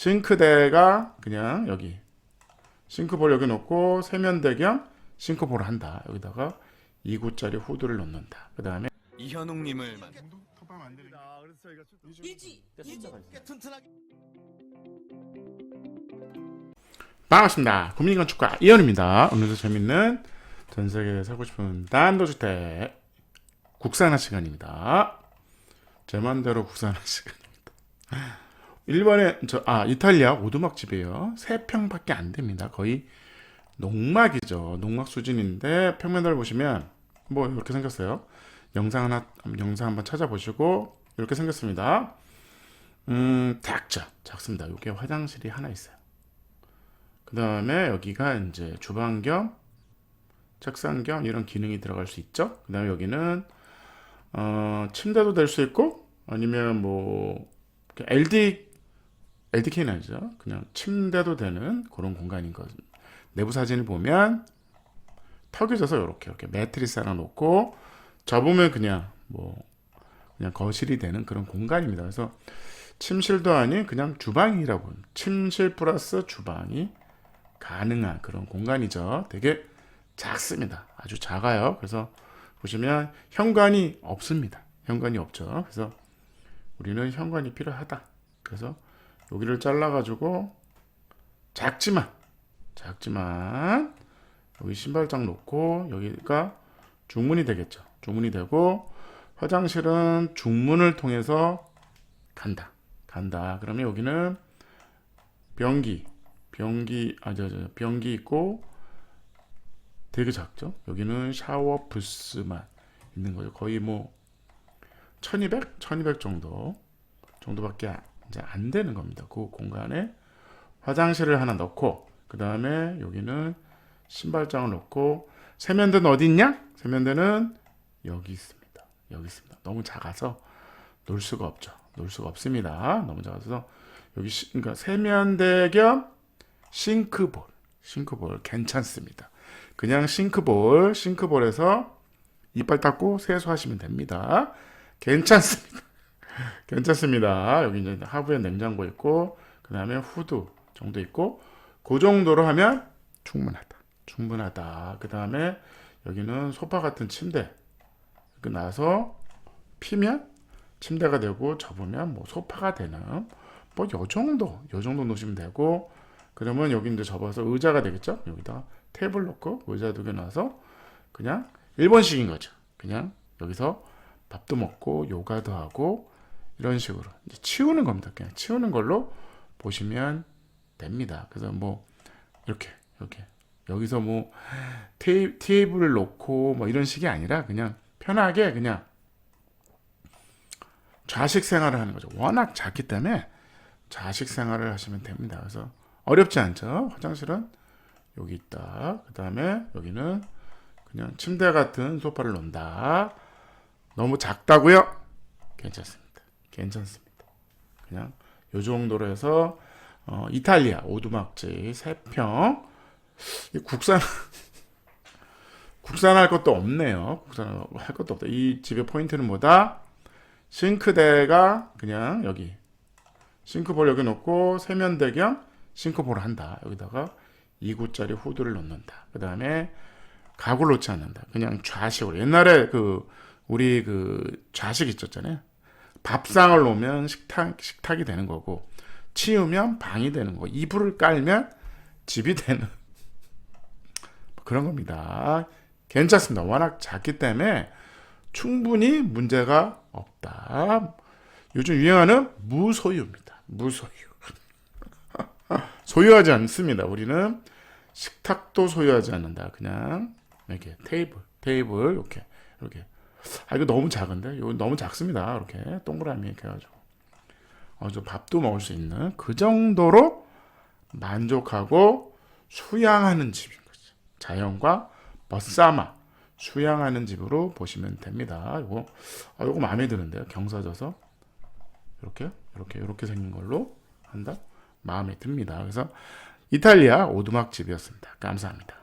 싱크대가 그냥 여기 싱크볼 여기 놓고 세면대 겸 싱크볼을 한다. 여기다가 2구짜리 후드를 넣는다. 그 다음에 이현웅님을 만 반갑습니다. 국민건축가 이현입니다. 오늘도 재밌는 전 세계에 살고 싶은 단도주택 국산화 시간입니다. 제 맘대로 국산화 시간입니다. 일본에 저아 이탈리아 오두막 집이에요. 세 평밖에 안 됩니다. 거의 농막이죠. 농막 수준인데 평면을 보시면 뭐 이렇게 생겼어요. 영상 하나 영상 한번 찾아보시고 이렇게 생겼습니다. 음 작죠. 작습니다. 이게 화장실이 하나 있어요. 그 다음에 여기가 이제 주방 겸 책상 겸 이런 기능이 들어갈 수 있죠. 그 다음에 여기는 어, 침대도 될 수 있고 아니면 뭐 LD LDK는 아니죠. 그냥 침대도 되는 그런 공간인 거죠. 내부 사진을 보면 턱이 져서 이렇게 이렇게 매트리스 하나 놓고 접으면 그냥 뭐 그냥 거실이 되는 그런 공간입니다. 그래서 침실도 아닌 그냥 주방이라고 침실 플러스 주방이 가능한 그런 공간이죠. 되게 작습니다. 아주 작아요. 그래서 보시면 현관이 없습니다. 현관이 없죠. 그래서 우리는 현관이 필요하다. 그래서 여기를 잘라가지고 작지만 작지만 여기 신발장 놓고 여기가 중문이 되겠죠. 중문이 되고 화장실은 중문을 통해서 간다. 간다. 그러면 여기는 변기 변기 아 저 저 변기 있고 되게 작죠. 여기는 샤워 부스만 있는 거죠. 거의 뭐 1200, 1200 정도 정도밖에 안- 이제 안 되는 겁니다. 그 공간에 화장실을 하나 넣고 그 다음에 여기는 신발장을 넣고 세면대는 어디 있냐? 세면대는 여기 있습니다. 여기 있습니다. 너무 작아서 놓을 수가 없죠. 놓을 수가 없습니다. 너무 작아서 여기 시, 그러니까 세면대 겸 싱크볼, 싱크볼 괜찮습니다. 그냥 싱크볼, 싱크볼에서 이빨 닦고 세수하시면 됩니다. 괜찮습니다. 괜찮습니다. 여기 이제 하부에 냉장고 있고 그 다음에 후드 정도 있고 그 정도로 하면 충분하다. 충분하다. 그 다음에 여기는 소파 같은 침대 끝나서 피면 침대가 되고 접으면 뭐 소파가 되는 뭐 요 정도 요 정도 놓으시면 되고 그러면 여기 이제 접어서 의자가 되겠죠 여기다 테이블 놓고 의자 두 개 놔서 그냥 일본식인 거죠 그냥 여기서 밥도 먹고 요가도 하고 이런 식으로 치우는 겁니다 그냥 치우는 걸로 보시면 됩니다 그래서 뭐 이렇게 이렇게 여기서 뭐 테이, 테이블을 놓고 뭐 이런 식이 아니라 그냥 편하게 그냥 좌식 생활을 하는 거죠. 워낙 작기 때문에 좌식 생활을 하시면 됩니다. 그래서 어렵지 않죠. 화장실은 여기 있다. 그 다음에 여기는 그냥 침대 같은 소파를 놓는다. 너무 작다고요? 괜찮습니다. 괜찮습니다. 그냥 요 정도로 해서 어, 이탈리아 오두막집 3평 국산 국산할 것도 없네요. 국산할 것도 없다. 이 집의 포인트는 뭐다? 싱크대가 그냥 여기 싱크볼 여기 놓고 세면대 겸 싱크볼을 한다. 여기다가 2구짜리 후드를 넣는다. 그 다음에 가구를 놓지 않는다. 그냥 좌식으로. 옛날에 그 우리 그 좌식 있었잖아요. 밥상을 놓으면 식탁 식탁이 되는 거고 치우면 방이 되는 거고 이불을 깔면 집이 되는 그런 겁니다. 괜찮습니다. 워낙 작기 때문에 충분히 문제가 없다. 요즘 유행하는 무소유입니다. 무소유. 소유하지 않습니다. 우리는 식탁도 소유하지 않는다. 그냥 이렇게 테이블, 테이블 이렇게 이렇게. 아 이거 너무 작은데? 이거 너무 작습니다. 이렇게 동그라미 이렇게 해가지고. 어, 저 밥도 먹을 수 있는 그 정도로 만족하고 수양하는 집인 거죠. 자연과 벗삼아 수양하는 집으로 보시면 됩니다. 이거 아, 이거 마음에 드는데요. 경사져서 이렇게 이렇게 이렇게 생긴 걸로 한다. 마음에 듭니다. 그래서 이탈리아 오두막 집이었습니다. 감사합니다.